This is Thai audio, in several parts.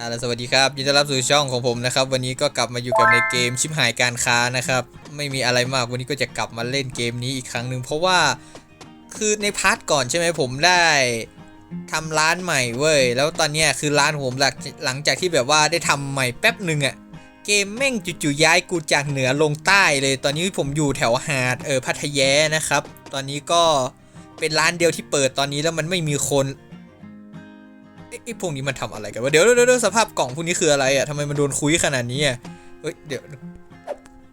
อ่าแล้วสวัสดีครับยินดีต้อนรับสู่ช่องของผมนะครับ วันนี้ก็กลับมาอยู่กับในเกมชิบหายการค้านะครับ ไม่มีอะไรมากวันนี้ก็จะกลับมาเล่นเกมนี้อีกครั้งหนึ่งเพราะว่าคือในพาร์ทก่อนใช่ไหมผมได้ทำร้านใหม่เว้ยแล้วตอนเนี้ยคือร้านผมหลังหลังจากที่แบบว่าได้ทำใหม่แป๊บหนึ่งอะเกมแม่งจู่ๆย้ายกูจากเหนือลงใต้เลย ตอนนี้ผมอยู่แถวหาดเออพัทยานะครับ ตอนนี้ก็เป็นร้านเดียวที่เปิดตอนนี้แล้วมันไม่มีคน ไอ้พวกนี้มันทำอะไรกันวะเดี๋ยวเดี๋ยวเดี๋ยวสภาพกล่องพวกนี้คืออะไรอะทำไมมันโดนคุยขนาดนี้อะเฮ้ยเดี๋ยว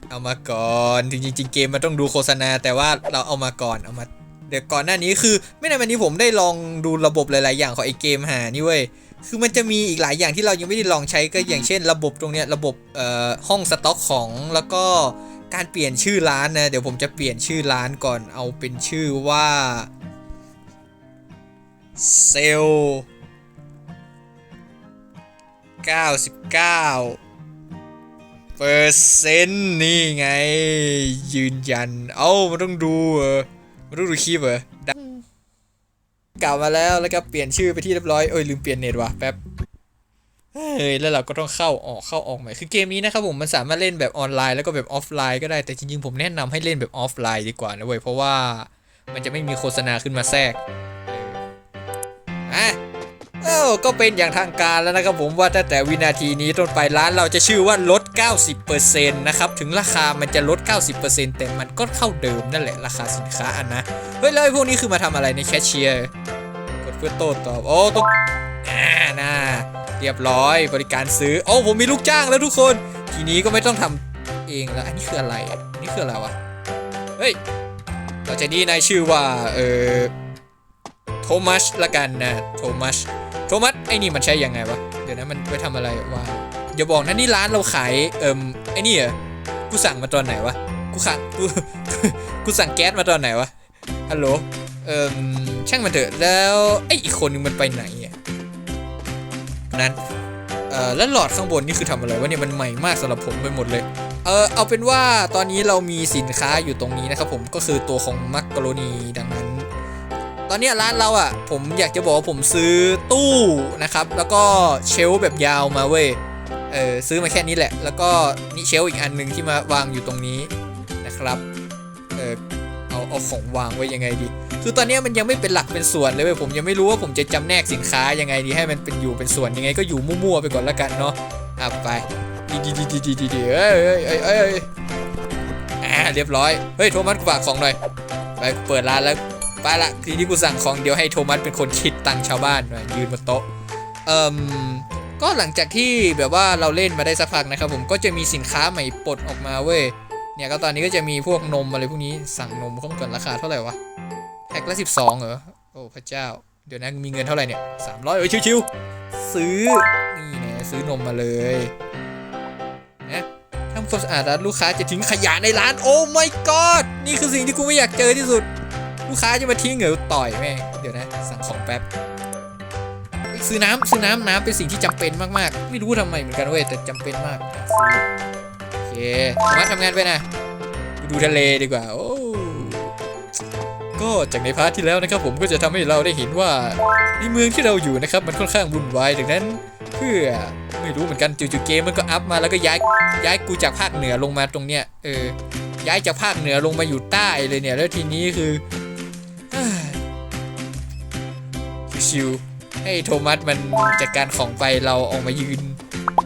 เอามาก่อนจริงๆจริงเกมมันต้องดูโฆษณา แต่ว่าเราเอามาก่อนเอามา เดี๋ยวก่อนหน้านี้คือ ไม่ในวันนี้ผมได้ลองดูระบบหลายๆอย่างของไอ้เกมหานี่เว้ยคือมันจะมีอีกหลายอย่างที่เรายังไม่ได้ลองใช้ก็อย่างเช่น ระบบตรงเนี้ยระบบเอ่อห้องสต็อกของแล้วก็การเปลี่ยนชื่อร้านนะเดี๋ยวผมจะเปลี่ยนชื่อร้านก่อนเอาเป็นชื่อว่าเซล 99เปอร์เซ็นต์นี่ไง ยืนยัน เอ้ามันต้องดูเออมันต้องดูคลิปเหรอได้กลับมาแล้วแล้วก็เปลี่ยนชื่อไปที่เรียบร้อยเอ้ยลืมเปลี่ยนเน็ตว่ะแป๊บเฮ้ยแล้วเราก็ต้องเข้าออกเข้าออกใหม่คือเกมนี้นะครับผมมันสามารถเล่นแบบออนไลน์แล้วก็แบบออฟไลน์ก็ได้แต่จริงๆผมแนะนำให้เล่นแบบออฟไลน์ดีกว่านะเว้ยเพราะว่ามันจะไม่มีโฆษณาขึ้นมาแทรกเอออะ เอ้าก็เป็นอย่างทางการแล้วนะครับผมว่าตั้งแต่วินาทีนี้ต้นไปร้านเราจะชื่อว่าลด 90%นะครับ ถึงราคามันจะลด 90%แต่มันก็เท่าเดิมนั่นแหละราคาสินค้าอันนะ เฮ้ยแล้วไอ้พวกนี้คือมาทำอะไรในแคชเชียร์กดเพื่อโต้ตอบ โอ้ตุ๊กอ่าน่าเรียบร้อยบริการซื้อ โอ้ผมมีลูกจ้างแล้วทุกคน ทีนี้ก็ไม่ต้องทำเองแล้ว อันนี้คืออะไรอันนี้คืออะไรวะ เฮ้ยต่อจากนี้นายชื่อว่าเออโทมัสละกันนะโทมัส โทมัสไอ้นี่มันใช้ยังไงวะ เดี๋ยวนะมันไปทำอะไรวะอย่าบอกนะนี่ร้านเราขายเอิมไอ้นี่เหรอกูสั่งมาตอนไหนวะกูสั่งกูกูสั่งแก๊สมาตอนไหนวะฮัลโหลเอิมช่างมันเถอะแล้วไอ้อีกคนนึงมันไปไหนอะนั้นเอ่อแล้วหลอดข้างบนนี่คือทำอะไรวะเนี่ยมันใหม่มากสำหรับผมไปหมดเลยเออเอาเป็นว่าตอนนี้เรามีสินค้าอยู่ตรงนี้นะครับผมก็คือตัวของมักกะโรนีดังนั้น ตอนนี้ร้านเราอะ ผมอยากจะบอกว่าผมซื้อตู้นะครับ แล้วก็เชลแบบยาวมาเว้ย เออซื้อมาแค่นี้แหละ แล้วก็นี่เชลอีกอันหนึ่งที่มาวางอยู่ตรงนี้นะครับ เออเอาเอาของวางไว้ยังไงดี คือตอนนี้มันยังไม่เป็นหลักเป็นส่วนเลยเว้ยผมยังไม่รู้ว่าผมจะจำแนกสินค้ายังไงดีให้มันเป็นอยู่เป็นส่วนยังไงก็อยู่มั่วๆไปก่อนละกันเนาะอะไปดีดีดีดีดีดีเอ้ยเอ้ยเอ้ยเอ้ยเอ้ยอ่าเรียบร้อย เฮ้ยโทมัสฝากของหน่อย ไปเปิดร้านแล้ว ไปละทีนี้กูสั่งของเดียวให้โทมัสเป็นคนคิดตังชาวบ้านหน่อยยืนบนโต๊ะเอ่มก็หลังจากที่แบบว่าเราเล่นมาได้สักพักนะครับผมก็จะมีสินค้าใหม่ปลดออกมาเว้ยเนี่ยก็ตอนนี้ก็จะมีพวกนมอะไรพวกนี้สั่งนมเข้ามาก่อนราคาเท่าไหร่วะแพ็คละสิบสองเหรอโอ้พระเจ้า เดี๋ยวนะมีเงินเท่าไหร่เนี่ยสามร้อยเอ้ยชิวๆซื้อนี่ไงซื้อนมมาเลยนะทำความสะอาดร้านลูกค้าจะทิ้งขยะในร้านโอ้ my god นี่คือสิ่งที่กูไม่อยากเจอที่สุด ลูกค้าจะมาทิ้งเหรอต่อยแม่งเดี๋ยวนะ สั่งของแป๊บซื้อน้ำซื้อน้ำน้ำเป็นสิ่งที่จำเป็นมากๆ ไม่รู้ทำไมเหมือนกันเว้ยแต่จำเป็นมากซื้อโอเคมาทำงานไปนะไปดูทะเลดีกว่า โอ้ก็จากในพาร์ทที่แล้วนะครับ ผมก็จะทำให้เราได้เห็นว่าในเมืองที่เราอยู่นะครับ มันค่อนข้างวุ่นวายดังนั้น เพื่อไม่รู้เหมือนกันจู่ๆเกมมันก็อัพมาแล้วก็ย้ายย้ายกูจากภาคเหนือลงมาตรงเนี้ยเออย้ายจากภาคเหนือลงมาอยู่ใต้เลยเนี่ย แล้วทีนี้คือ ชิวๆให้โทมัสมันจัดการของไปเราออกมายืน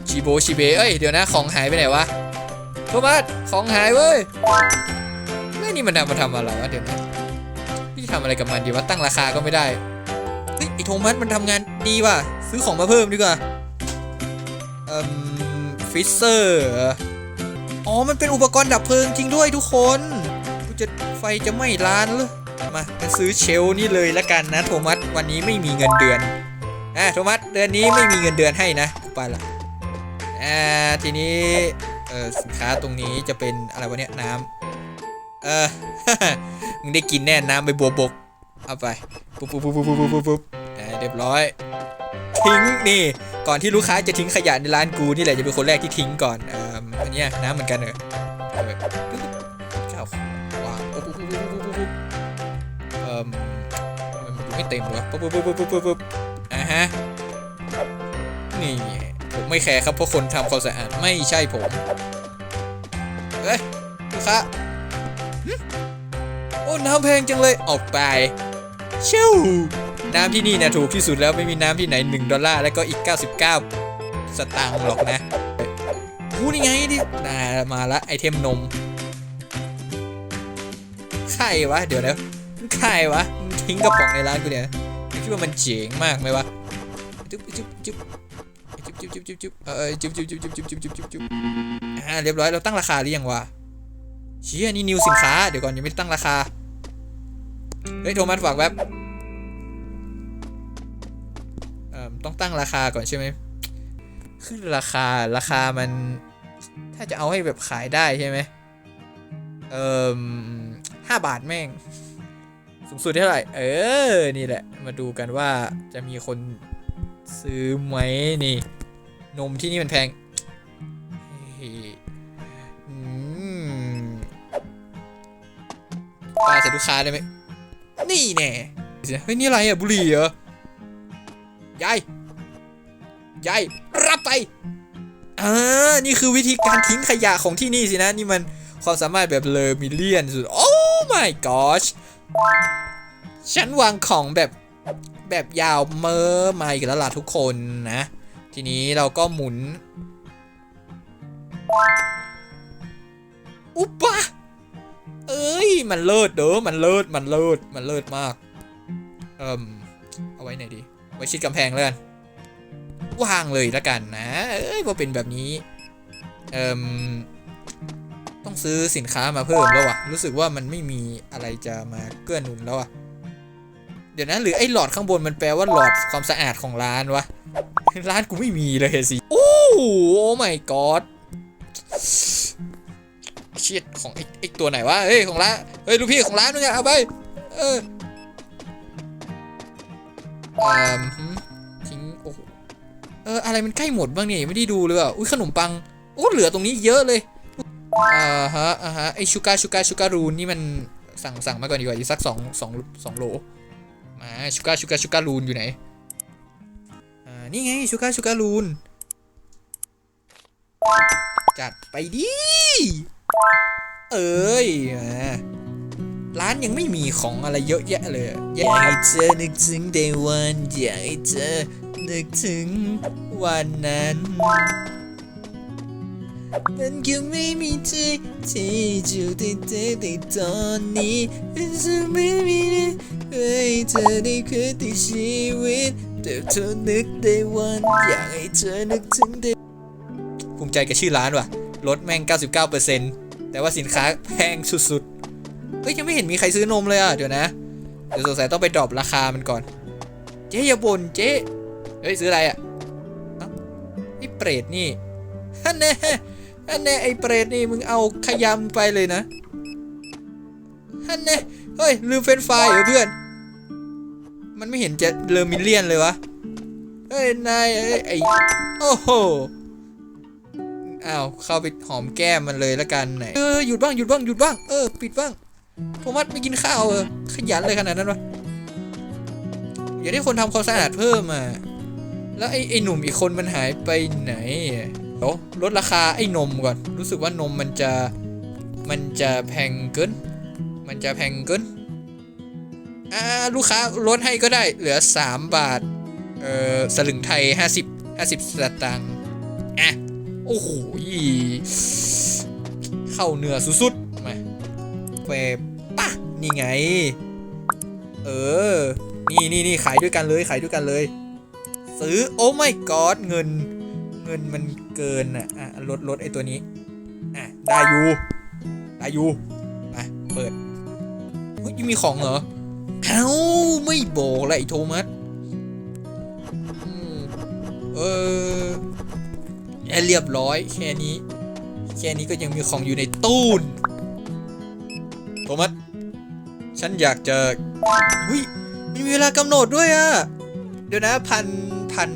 ชีโบชีเบเอ้ยเดี๋ยวนะของหายไปไหนวะโทมัสของหายเว้ยแล้วนี่มันทำมาทำอะไรวะเดี๋ยวนะพี่ทำอะไรกับมันดีวะตั้งราคาก็ไม่ได้เฮ้ยไอโทมัสมันทำงานดีว่ะซื้อของมาเพิ่มดีกว่าเอ่มฟิสเซอร์อ๋อมันเป็นอุปกรณ์ดับเพลิงจริงด้วยทุกคนกูจะไฟจะไหม้ร้านเลย มามาซื้อเชลนี่เลยละกันนะ โทมัสวันนี้ไม่มีเงินเดือนอะโทมัสเดือนนี้ไม่มีเงินเดือนให้นะกูไปละอ่าทีนี้เออสินค้าตรงนี้จะเป็นอะไรวะเนี่ยน้ำเออมึงได้กินแน่น้ำใบบัวบกเอาไปปุ๊บปุ๊บปุ๊บปุ๊บปุ๊บปุ๊บปุ๊บเรียบร้อย ทิ้งนี่ก่อนที่ลูกค้าจะทิ้งขยะในร้านกูนี่แหละจะเป็นคนแรกที่ทิ้งก่อนเอออันเนี้ยน้ำเหมือนกันเหรออ ทำไมมันดูไม่เต็มเลยวะปุ๊บปุ๊บปุ๊บปุ๊บปุ๊บอ่าฮะ นี่ผมไม่แคร์ครับเพราะคนทำความสะอาดไม่ใช่ผมเอ้ยลูกค้าโอ้น้ำแพงจังเลยออกไปชิวน้ำที่นี่นี่ยถูกที่สุดแล้วไม่มีน้ำที่ไหน 1 ดอลลาร์แล้วก็อีก 99 สตางค์หรอกนะอู้นี่ไงดิมาละไอเทมนม ใครวะ เดี๋ยวนะ ใครวะมึงทิ้งกระป๋องในร้านกูเนี่ยคิดว่ามันเจ๋งมากไหมวะจุ๊บจุ๊บจุ๊บจุ๊บจุ๊บจุ๊บจุ๊บจุ๊บเออจุ๊บจุ๊บจุ๊บจุ๊บจุ๊บจุ๊บจุ๊บจุ๊บจุ๊บอ่าเรียบร้อยเราตั้งราคาหรือยังวะเชี่ยนี่นิวสินค้าเดี๋ยวก่อนยังไม่ได้ตั้งราคาเฮ้ยโทมัสฝากแป๊บเอ่อต้องตั้งราคาก่อนใช่ไหมคือราคาราคามัน ถ้าจะเอาให้แบบขายได้ใช่ไหมเอ่อห้าบาทแม่ง สูงสุดเท่าไหร่ เออ นี่แหละ มาดูกันว่าจะมีคนซื้อไหมนี่ นมที่นี่มันแพงต้อืมป้าใส่ลูกค้าได้ไหม นี่แน่เฮ้ยนี่อะไรอะบุหรี่เหรอยายยายรับไปอ่านี่คือวิธีการทิ้งขยะของที่นี่สินะ นี่มันความสามารถแบบเลอมิเลียนสุด โอ้ my gosh ฉันวางของแบบแบบยาวเมอมาอีกแล้วล่ะทุกคนนะ ทีนี้เราก็หมุน อุปะเอ้ย มันเลิศเด้อมันเลิศมันเลิศมันเลิศมาก เอิ่มเอาไว้ไหนดี ไว้ชิดกำแพงแล้วกันวางเลยแล้วกันนะ เอ้ยพอเป็นแบบนี้ เอิ่ม ต้องซื้อสินค้ามาเพิ่มแล้วอะรู้สึกว่ามันไม่มีอะไรจะมาเกื้อหนุนแล้วอะเดี๋ยวนะหรือไอ้หลอดข้างบนมันแปลว่าหลอดความสะอาดของร้านวะ ร้านกูไม่มีเลยสิ โอ้โห my god เชียดของไอ้ไอ้ตัวไหนวะ เฮ้ยของร้าน เฮ้ยลูกพี่ของร้านมึงอะเอาไป เอออ่าหืมทิ้งโอ้โหเอออะไรมันใกล้หมดบ้างเนี่ยยังไม่ได้ดูเลยอะ อุ้ยขนมปัง โอ้เหลือตรงนี้เยอะเลย อ่าฮะอ่าฮะไอชูการ์ชูการ์ชูการ์รูนนี่มันสั่งสั่งมาก่อนดีกว่าอีกสักสองสองสองโลมาชูการ์ชูการ์ชูการ์รูนอยู่ไหนอ่านี่ไงชูการ์ชูการ์รูนจัดไปดิเอ้ยอ่าร้านยังไม่มีของอะไรเยอะแยะเลยอะอยากให้เธอนึกถึง day one อยากให้เธอนึกถึงวันนั้น มันยังไม่มีใจที่อยู่ในเธอในตอนนี้ฉันไม่มีให้เธอได้คืนที่ชีวิตแต่เธอนึก day one อยากให้เธอนึกถึง day ภูมิใจกับชื่อร้านว่ะลดแม่ง 99%แต่ว่าสินค้าแพงสุดๆเฮ้ยยังไม่เห็นมีใครซื้อนมเลยอะเดี๋ยวนะเดี๋ยวสงสัยต้องไปดรอปราคามันก่อน เจ๊อย่าบ่นเจ๊เฮ้ยซื้ออะไรอะเอ้าไอ้เปรตนี่ฮันแน่ ฮันแน่ไอ้เปรตนี่มึงเอาขยำไปเลยนะฮันแน่เฮ้ยลืมเฟนช์ฟเหรอเพื่อน มันไม่เห็นจะเลอมิเลียนเลยวะเฮ้ยนายไอ้โอ้โหอ้าวเข้าไปหอมแก้มมันเลยละกันไหนเออหยุดบ้างหยุดบ้างหยุดบ้างเออปิดบ้างโทมัสไม่กินข้าวเออขยันเลยขนาดนั้นวะอย่าได้คนทำความสะอาดเพิ่มอะแล้วไอ้ไอ้หนุ่มอีกคนมันหายไปไหน ดี๋ยวลดราคาไอ้นมก่อน รู้สึกว่านมมันจะมันจะแพงเกิน มันจะแพงเกิน อ่าลูกค้าลดให้ก็ได้เหลือ 3 บาท เอ่อสลึงไทย 50 50สตางค์อะ โอ้โหเข้าเนื้อสุดๆมาเฟปะนี่ไง เออ นี่นี่นี่ขายด้วยกันเลยขายด้วยกันเลย ซื้อโอ้ไม่กอดเงิน เงินมันเกินอะอะลดลดไอตัวนี้อะได้อยู่ได้อยู่มาเปิดเฮ้ยยังมีของเหรอเอ้าไม่บอกเลยไอโทมัสเออแค่เรียบร้อยแค่นี้ แค่นี้ก็ยังมีของอยู่ในตู้นโทมัสฉันอยากจะหุยมีเวลากำหนดด้วยอะเดี๋ยวนะพันพัน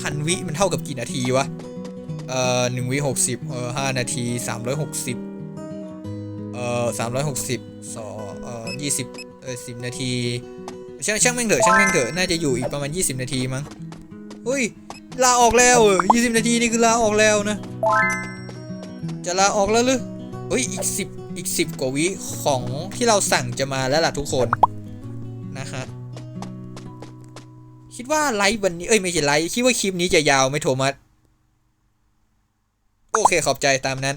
พันวิมันเท่ากับกี่นาทีวะ เอ่อหนึ่งวิหกสิบเอ่อห้านาทีสามร้อยหกสิบเอ่อสามร้อยหกสิบสองเอ่อยี่สิบเอ่อสิบนาทีช่างช่างแม่งเถอะช่างแม่งเถอะน่าจะอยู่อีกประมาณยี่สิบนาทีมั้งอุ้ยลาออกแล้วเออยี่สิบนาทีนี่คือลาออกแล้วนะ จะลาออกแล้วหรือเฮ้ยอีกสิบอีกสิบกว่าวิของที่เราสั่งจะมาแล้วล่ะทุกคนนะฮะ คิดว่าไลฟ์วันนี้เอ้ยไม่ใช่ไลฟ์คิดว่าคลิปนี้จะยาวไหมโทมัสโอเคขอบใจตามนั้น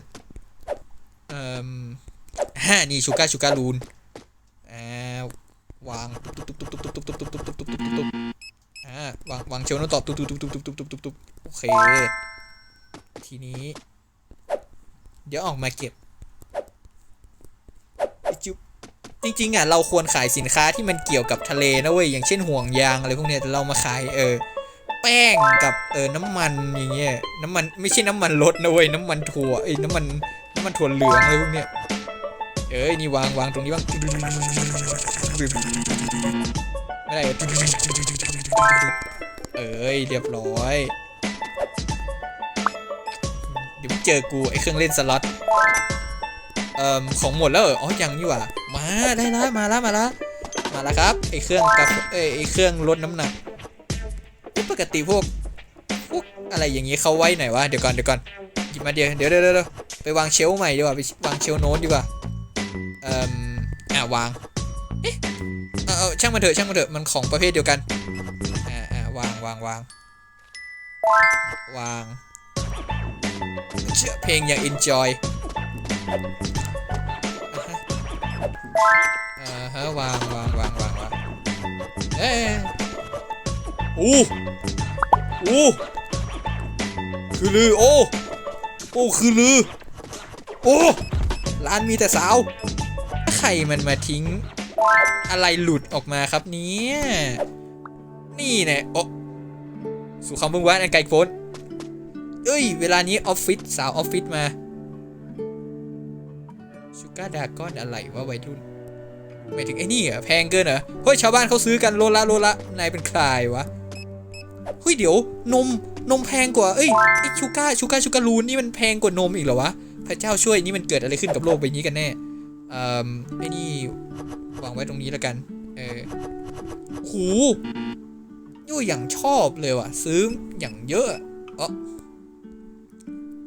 เอ่มฮ่านี่ชูการ์ชูการ์ลูนอ่าวางตุ๊บตุ๊บตุ๊บตุ๊บตุ๊บตุ๊บตุ๊บตุ๊บตุ๊บตุ๊บตุ๊บตุ๊บอ่าวางวางเชลโนตอบตุ๊บตุ๊บตุ๊บตุ๊บตุ๊บตุ๊บตุ๊บตุ๊บโอเคทีนี้ เดี๋ยวออกมาเก็บจุ๊บ จริงๆอะเราควรขายสินค้าที่มันเกี่ยวกับทะเลนะเว้ยอย่างเช่นห่วงยางอะไรพวกเนี้ยแต่เรามาขายเออแป้งกับเออน้ำมันอย่างเงี้ยน้ำมันไม่ใช่น้ำมันรถนะเว้ยน้ำมันถั่วเอ้น้ำมันน้ำมันถั่วเหลืองอะไรพวกเนี้ยเอ้ยนี่วางวางตรงนี้บ้างไม่ได้เอ้ยเรียบร้อยเดี๋ยวเจอกูไอ้เครื่องเล่นสล็อตเอ่อของหมดแล้วเหรออ๋อยังนี่หว่า มาได้แล้วมาแล้วมาแล้วมาแล้วครับไอเครื่องกับเอไอเครื่องลดน้ำหนักปกติพวกพวกอะไรอย่างงี้เขาไว้ไหนวะเดี๋ยวก่อนเดี๋ยวก่อนหยิบมาเดี๋ยวเดี๋ยวเดี๋ยวเดี๋ยวไปวางเชลใหม่ดีกว่าไปวางเชลโน้ตดีกว่าเอ่ออะวางเอ๊ะเอาเช่างมันเถอะช่างมันเถอะมันของประเภทเดียวกันอ่าอ่าวางวางวางวางเชื่อเพลงอย่าง enjoy อ่าฮะวางวางวางวางวางเอ้ยอู้อู้คือลือโอ้โอ้คือลือโอ้ร้านมีแต่สาวใครมันมาทิ้ง อะไรหลุดออกมาครับเนี่ย นี่แน่โอ้สู่คำบึงวานอันไกลโพ้นเอ้ย เวลานี้ออฟฟิศสาวออฟฟิศมาชูการ์ดากอนอะไรวะวัยรุ่น หมายถึงไอ้นี่เหรอแพงเกินเหรอเฮ้ยชาวบ้านเขาซื้อกันโลละโลละนายเป็นใครวะเฮ้ยเดี๋ยวนมนมแพงกว่าเอ้ยไอชูการ์ชูการ์ชูการ์ลูนนี่มันแพงกว่านมอีกเหรอวะพระเจ้าช่วยนี่มันเกิดอะไรขึ้นกับโลกใบนี้กันแน่เอ่อไอ้นี่วางไว้ตรงนี้แล้วกันเออหูยูอย่างชอบเลยว่ะ ซื้ออย่างเยอะอ๋อ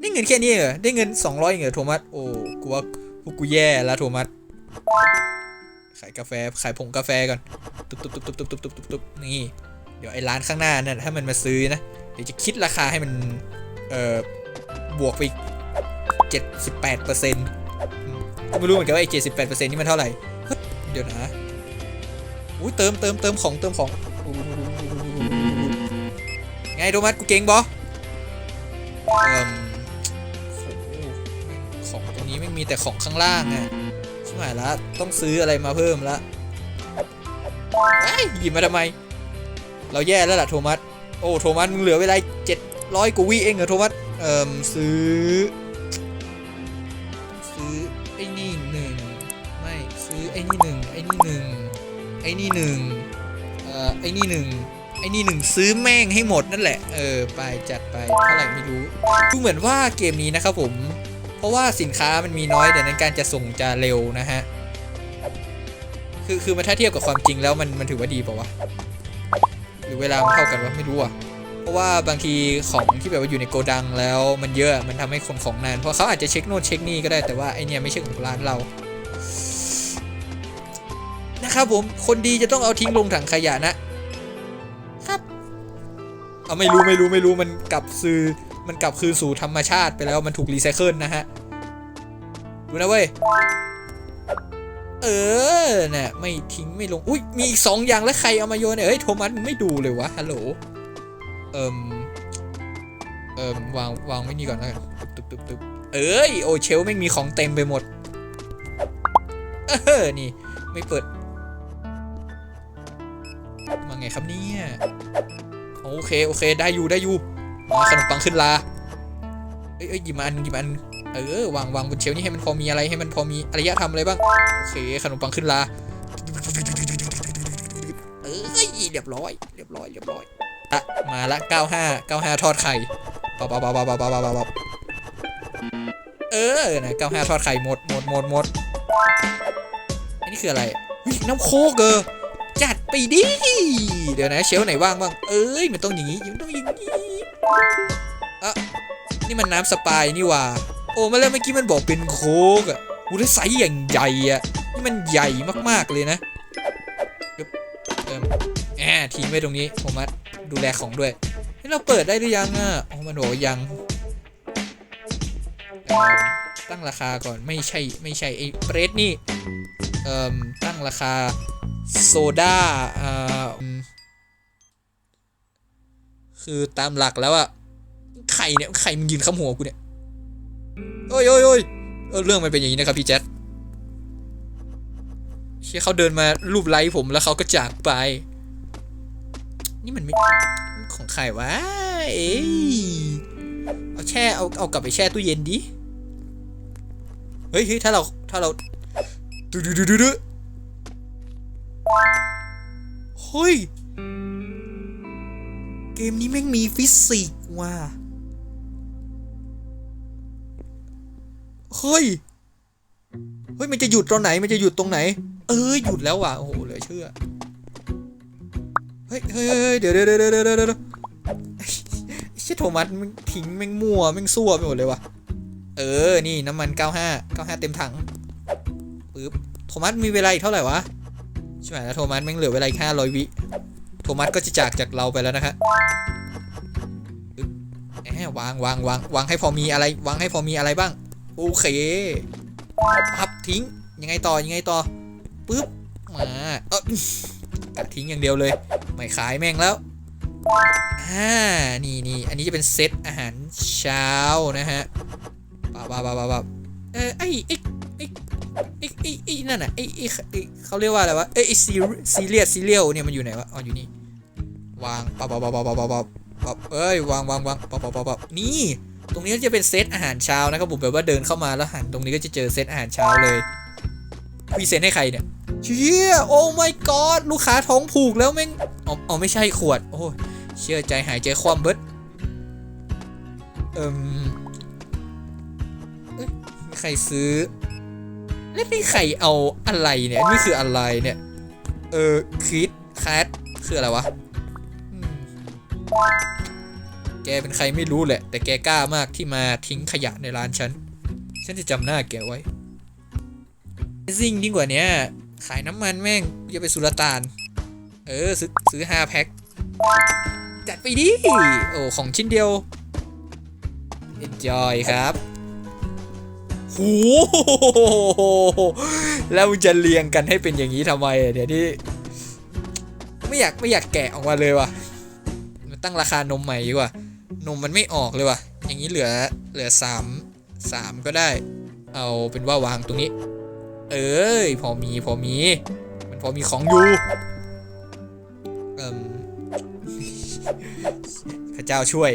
ได้เงินแค่นี้เหรอได้เงิน 200เองเหรอโทมัสโอ้กูว่าพวกกูแย่แล้วโทมัสายกาแฟขายผงกาแฟก่อนตุ๊บตุ๊บตุ๊บตุ๊บตุ๊บตุ๊บตุ๊บตุ๊บตุบนี่เดี๋ยวไอ้ร้านข้างหน้านั่นถ้ามันมาซื้อนะเดี๋ยวจะคิดราคาให้มันเอ่อบวกไปอีก78เปอร์เซ็นต์ก็ไม่รู้เหมือนกันว่าไอ้78เปอร์เซ็นต์นี่มันเท่าไหร่เดี๋ยวนะอุ้ยเติมเติมเติมของเติมของไงโทมัสกูเก่งบอเอ่มของตรงนี้ไม่มีแต่ของข้างล่างอะชิบหายละต้องซื้ออะไรมาเพิ่มละไอ้ยหยิบมาทำไม เราแย่แล้วล่ะโทมัส โอ้โทมัสมึงเหลือเวลาเจ็ดร้อยกว่าวิเองเหรอโทมัส เอ่มซื้อ ซื้อไอ้นี่หนึ่งไม่ซื้อไอ้นี่หนึ่งไอ้นี่หนึ่งไอ้นี่หนึ่งเอ่อไอ้นี่หนึ่งไอ้นี่หนึ่งซื้อแม่งให้หมดนั่นแหละ เออไปจัดไปเท่าไหร่ไม่รู้ดูเหมือนว่าเกมนี้นะครับผม ราะว่าสินค้ามันมีน้อยแต่นั้นการจะส่งจะเร็วนะฮะ คือคือมันถ้าเทียบกับความจริงแล้วมันมันถือว่าดีเปล่าวะ หรือเวลามันเท่ากันวะไม่รู้อะเพราะว่าบางทีของที่แบบว่าอยู่ในโกดังแล้วมันเยอะมันทำให้คนของนาน เพราะเขาอาจจะเช็คโน่นเช็คนี่ก็ได้แต่ว่าไอเนี่ยไม่ใช่ของร้านเรานะครับผม คนดีจะต้องเอาทิ้งลงถังขยะนะ ครับ เอาไม่รู้ไม่รู้ไม่รู้มันกลับซื้อ มันกลับคืนสู่ธรรมชาติไปแล้วมันถูกรีไซเคิลนะฮะ ดูนะเว้ย เออน่ะไม่ทิ้งไม่ลง อุ้ยมีอีกสองอย่างแล้วใครเอามาโยนเนี่ยเฮ้ยโทมัสมึงไม่ดูเลยวะฮัลโหล เอิมเอิมวางวางไว้นี่ก่อนแล้วกันตึ๊บตึ๊บตึ๊บเอ้ยโอเชลไม่มีของเต็มไปหมด เออนี่ ไม่เปิด มาไงครับเนี่ยโอเค โอเค ได้อยู่ได้อยู่ ขนมปังขึ้นลาเอ้ยหยิบมาอันหยิบมาอันเออวางวางบนเชลนี่ให้มันพอมีอะไรให้มันพอมีอารยธรรมอะไรบ้างโอเคขนมปังขึ้นลาเอ้ยเรียบร้อยเรียบร้อยเรียบร้อยอะมาละ 95 95 ทอดไข่ปับปับปับปับปับปับปับเออนะ95 ทอดไข่หมดหมดหมดหมดอันนี้คืออะไรน้ำโคกเออจัดไปดิเดี๋ยวนะเชลไหนว่างบ้างเอ้ยมันต้องอย่างนี้มันต้องอย่างนี้ อะนี่มันน้ำสปายนี่ว่า โอ้มาแล้วเมื่อกี้มันบอกเป็นโค้กอะกูได้ไซส์อย่างใหญ่อะนี่มันใหญ่มากๆเลยนะเอิ่มเอิ่มแอบทิ้งไว้ตรงนี้ผมมาดูแลของด้วยเฮ้เราเปิดได้หรือยังอะโอ๋อมันบอกยังตั้งราคาก่อนไม่ใช่ไม่ใช่ไอ้เบรดนี่เอ่มตั้งราคาโซดาเอ่อ คือตามหลักแล้วอะไข่เนี่ยไข่มันยืนข้ามหัวกูเนี่ยโอ้ยโอ้ยโอ้ยเรื่องมันเป็นอย่างนี้นะครับพี่แจ๊ดเชี่ยเขาเดินมารูปไล้ผมแล้วเขาก็จากไป นี่มันไม่ของใครวะเอ้ยเอาแช่เอาเอากลับไปแช่ตู้เย็นดิเฮ้ยเฮ้ยถ้าเราถ้าเราดูดูดูดูดูเฮ้ย เกมนี้แม่งมีฟิสิกส์ว่ะ เฮ้ย เฮ้ย มันจะหยุดตรงไหน มันจะหยุดตรงไหน เออหยุดแล้วว่ะ โอ้โห เหลือเชื่อ เฮ้ยเฮ้ยเฮ้ยเดี๋ยวเดี๋ยวเดี๋ยวเดี๋ยวเดี๋ยวเดี๋ยวไอ้เชี่ยโทมัสมันทิ้งแม่งมั่วแม่งซั่วไปหมดเลยว่ะ เออ นี่น้ำมัน 95 95 เต็มถังปึ๊บ โทมัสมีเวลาอีกเท่าไหร่วะใช่ไหมแล้วโทมัสแม่งเหลือเวลาอีก500วิ โทมัสก็จะจากจากเราไปแล้วนะครับปึ๊บแหมวางวางวางวางให้พอมีอะไร วางให้พอมีอะไรบ้าง โอเคพับทิ้ง ยังไงต่อยังไงต่อปึ๊บมาเออกัดทิ้งอย่างเดียวเลย ไม่ขายแม่งแล้วอ่านี่นี่อันนี้จะเป็นเซตอาหารเช้านะฮะปาบาบาบาบาเออไอไอ ไอไอไอไอนั่นน่ะไอไอไอ้เขาเรียกว่าอะไรวะเอ้ยไอซีซีเรียสซีเรียลเนี่ยมันอยู่ไหนวะอ๋ออยู่นี่วางปาบาบาบาบาบาบาบเอ้ยวางวางวางปาบาบาบนี่ตรงนี้จะเป็นเซตอาหารเช้านะครับผมแบบว่าเดินเข้ามาแล้วหันตรงนี้ก็จะเจอเซตอาหารเช้าเลยพรีเซนต์ให้ใครเนี่ยเชี่ยโอ้ my god ลูกค้าท้องผูกแล้วแม่งอ๋ออ๋อไม่ใช่ขวด โอ้ยเชื่อใจหายใจคว่ำเบิดเอิมเอ้ยมีใครซื้อ แล้วนี่ใครเอาอะไรเนี่ย นี่คืออะไรเนี่ย เออคิดแคทคืออะไรวะ แกเป็นใครไม่รู้แหละ แต่แกกล้ามากที่มาทิ้งขยะในร้านฉัน ฉันจะจำหน้าแกไว้ซิ่งยิ่งกว่านี้ขายน้ำมันแม่งจะไปสุลต่าน เออ ซื้อซื้อห้าแพ็ค จัดไปดิ โอ้ ของชิ้นเดียว enjoy ครับ โหแล้วมึงจะเรียงกันให้เป็นอย่างนี้ทำไมเดี๋ยวที่ไม่อยากไม่อยากแกะออกมาเลยว่ะมันตั้งราคานมใหม่ดีกว่านมมันไม่ออกเลยว่ะ อย่างนี้เหลือเหลือสามสามก็ได้ เอาเป็นว่าวางตรงนี้ เอ้ยพอมีพอมี มันพอมีของอยู่เอ่มพระเจ้าช่วย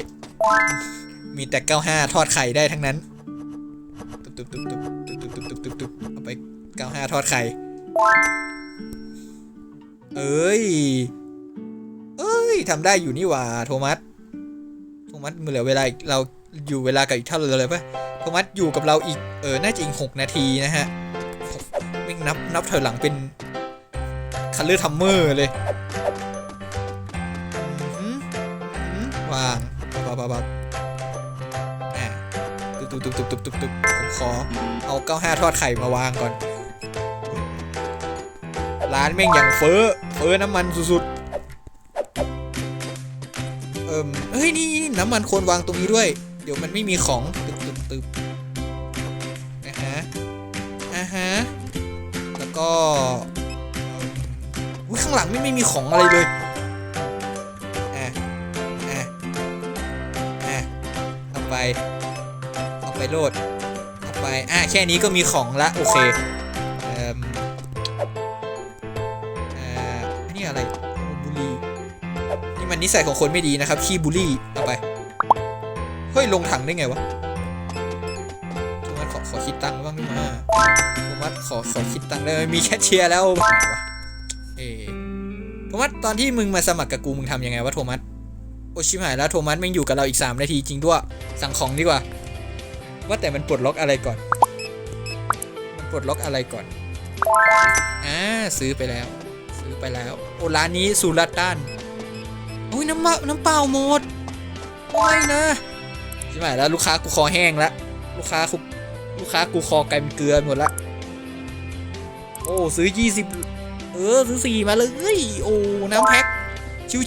มีแต่95ทอดไข่ได้ทั้งนั้น ตุ๊บตุ๊บตุ๊บตุ๊บตุ๊บตุ๊บตุ๊บตุ๊บตุ๊บเอาไป95ทอดไข่ เอ้ย เอ้ยทำได้อยู่นี่หว่า โทมัส โทมัสเหลือเวลาเราอยู่เวลากับอีกเท่าไหร่เลยปะโทมัสอยู่กับเราอีก เออ น่าจะอีกหกนาทีนะฮะไม่งนับนับถอยหลังเป็นคัลเลอร์ทัมเมอร์เลยอือหืออือหือวางปับบับ ตุ๊บตุ๊บตุ๊บตุ๊บตุ๊บตุ๊บผมขอเอาเก้าห้าทอดไข่มาวางก่อน ร้านแม่งอย่างเฟ้อเฟ้อน้ำมันสุดๆ เอิ่มเฮ้ยนี่น้ำมันควรวางตรงนี้ด้วย เดี๋ยวมันไม่มีของตึบตึบตึบนะฮะอ่าฮะ แล้วก็เอิ่มอุ๊ยข้างหลังไม่ไม่มีของอะไรเลยอะอะอะเอาไป ไปโหลดเอาไป อะแค่นี้ก็มีของละ โอเคเอ่มอ่าอันนี้อะไรบุหรีนี่มันนิสัยของคนไม่ดีนะครับขี้บูลลี่เอาไป เฮ้ย ลงถังได้ไงวะโทมัสขอขอคิดตังค์บ้างดิมาโทมัสขอขอคิดตังค์ได้ไหมมีแคชเชียร์แล้วไหนวะเอโทมัสตอนที่มึงมาสมัครกับกูมึงทำยังไงวะโทมัสโอชิบหายแล้วโทมัสม่งอยู่กับเราอีก 3 นาทีจริงด้วย สั่งของดีกว่า ว่าแต่มันปลดล็อกอะไรก่อน มันปลดล็อกอะไรก่อน อ่าซื้อไปแล้ว ซื้อไปแล้ว โอ้ร้านนี้สุรัตตันโอ้ยน้ำมะน้ำเปล่าหมดไม่นะใช่ไหมแล้วลูกค้ากูคอแห้งละลูกค้ากูลูกค้ากูคอกลายเป็นเกลือหมดละโอ้ซื้อ 20 เออซื้อสี่มาเลยโอ้น้ำแพ็ค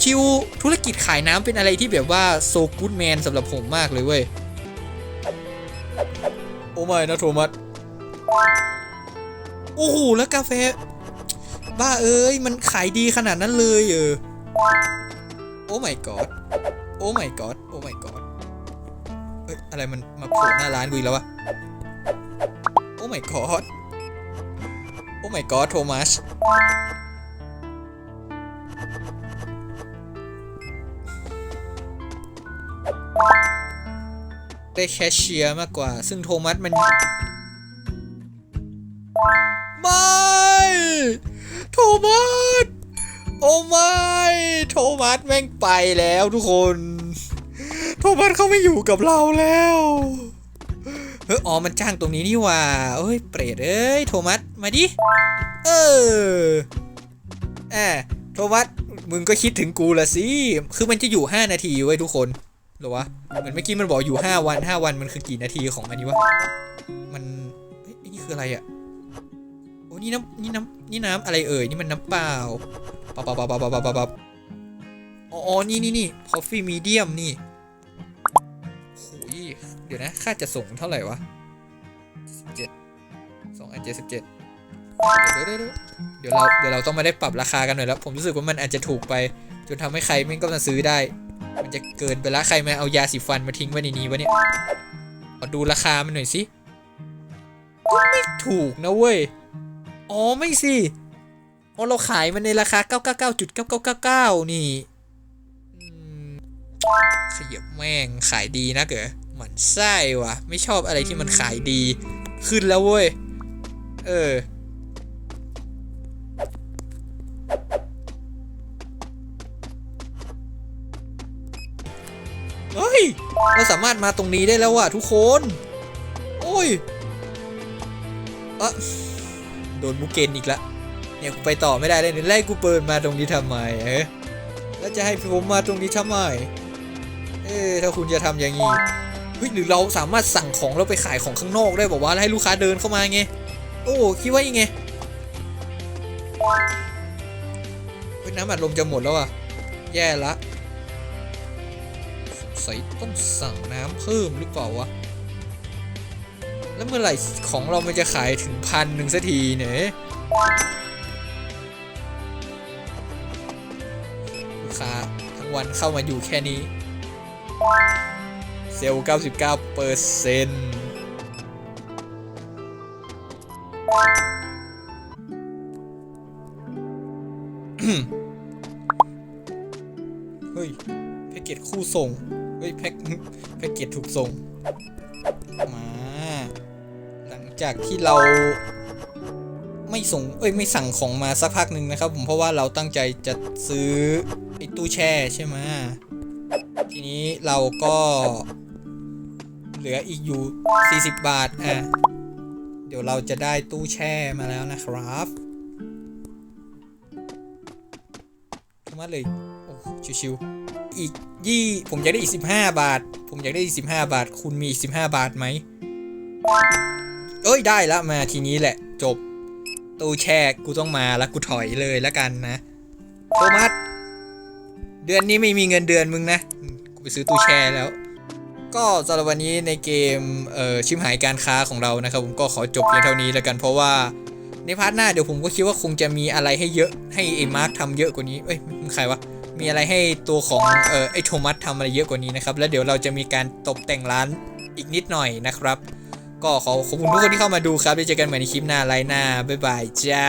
ชิวๆธุรกิจขายน้ำเป็นอะไรที่แบบว่าโซกูดแมนสำหรับผมมากเลยเว้ย ไม่นะโทมัสโอ้โหแล้วกาแฟ บ้าเอ้ย มันขายดีขนาดนั้นเลยเออโอ้ my god โอ้ my god โอ้ my god เอ้ยอะไรมันมาโผล่หน้าร้านกูอีกแล้ววะโอ้ my god โอ้ my god โทมัส ได้แคชเชียร์มากกว่า ซึ่งโทมัสมัน ไม่ โทมัส โอ้ไม่ โทมัสแม่งไปแล้วทุกคน โทมัสเขาไม่อยู่กับเราแล้ว เฮ้ยอ๋อ มันจ้างตรงนี้นี่ว่าเอ้ย เปรตเอ้ย โทมัส มาดิ เออแอบโทมัส มึงก็คิดถึงกูละสิ คือมันจะอยู่ 5 นาทีไว้ทุกคนหรอวะ เหมือนเมื่อกี้มันบอกอยู่ 5 วัน 5 วันมันคือกี่นาทีของอันนี้วะ มันเฮ้ยไอ้นี่คืออะไรอะโอ้นี่น้ำนี่น้ำนี่น้ำอะไรเอ่ย นี่มันน้ำเปล่าปับปับปับปับปับปับปับอ๋ออ๋อ นี่นี่นี่ coffee medium นี่โอ้ยเดี๋ยวนะ ค่าจะส่งเท่าไหร่วะ17 2อัน77เดี๋ยวเดี๋ยวเดี๋ยวเดี๋ยวเราเดี๋ยวเราต้องมาได้ปรับราคากันหน่อยแล้ว ผมรู้สึกว่ามันอาจจะถูกไป จนทำให้ใครไม่ก็มาซื้อได้ มันจะเกินไปละใครมาเอายาสีฟันมาทิ้งไว้ในนี้วะเนี่ยขอดูราคามันหน่อยสิก็ไม่ถูกนะเว้ย อ๋อไม่สิอ๋อเราขายมันในราคา 999.9999 นี่ขยับแม่งขายดีนะเก๋หมันไส้ว่ะไม่ชอบอะไรที่มันขายดี ขึ้นแล้วเว้ย เออ เฮ้ย เราสามารถมาตรงนี้ได้แล้วว่ะทุกคน โอ้ยอะโดนมุกเกนอีกละ เนี่ยกูไปต่อไม่ได้เลยนี่ไล่กูเปิดมาตรงนี้ทำไมเอ๊ะแล้วจะให้ผมมาตรงนี้ทำไม เอ๊ะถ้าคุณจะทำอย่างนี้เฮ้ยหรือเราสามารถสั่งของแล้วไปขายของข้างนอกได้บอกว่าให้ลูกค้าเดินเข้ามาไง โอ้คิดว่ายังไงเฮ้ยน้ำอัดลมจะหมดแล้วอะ แย่ละ ใส่ต้องสั่งน้ำเพิ่มหรือเปล่าวะ แล้วเมื่อไหร่ของเรามันจะขายถึงพันหนึ่งสักทีเนี่ยลูกค้าทั้งวันเข้ามาอยู่แค่นี้ เซลล์99เปอร์เซ็นต์เฮ้ยแพ็กเกจคู่ส่ง เฮ้ยแพ็กแพ็กเกจถูกส่งมา หลังจากที่เราไม่ส่งเอ้ยไม่สั่งของมาสักพักหนึ่งนะครับ ผมเพราะว่าเราตั้งใจจะซื้อไอ้ตู้แช่ใช่ไหมทีนี้เราก็เหลืออีกอยู่ 40 บาทอะเดี๋ยวเราจะได้ตู้แช่มาแล้วนะครับมาเลยโอ้ชิวๆอีก ยี่ผมอยากได้อีก15บห้าบาท ผมอยากได้อีก15บห้าบาท คุณมีอีก15บาทไหมเอ้ยได้ละมาทีนี้แหละ จบ ตู้แช่กูต้องมาแล้วกูถอยเลยแล้วกันนะโทมัสเดือนนี้ไม่มีเงินเดือนมึงนะ กูไปซื้อตู้แช่แล้ว ก็สำหรับวันนี้ในเกมเอ่อชิมหายการค้าของเรานะครับ ผมก็ขอจบเพียงเท่านี้แล้วกันเพราะว่าในพาร์ทหน้าเดี๋ยวผมก็คิดว่าคงจะมีอะไรให้เยอะให้ไอ้มาร์คทำเยอะกว่านี้ เอ้ยมึงใครวะ มีอะไรให้ตัวของเอ่อไอโทมัสทำอะไรเยอะกว่านี้นะครับ แล้วเดี๋ยวเราจะมีการตกแต่งร้านอีกนิดหน่อยนะครับ ก็ขอขอบคุณทุกคนที่เข้ามาดูครับไว้เจอกันใหม่ในคลิปหน้าไลน์หน้าบ๊ายบายจ้า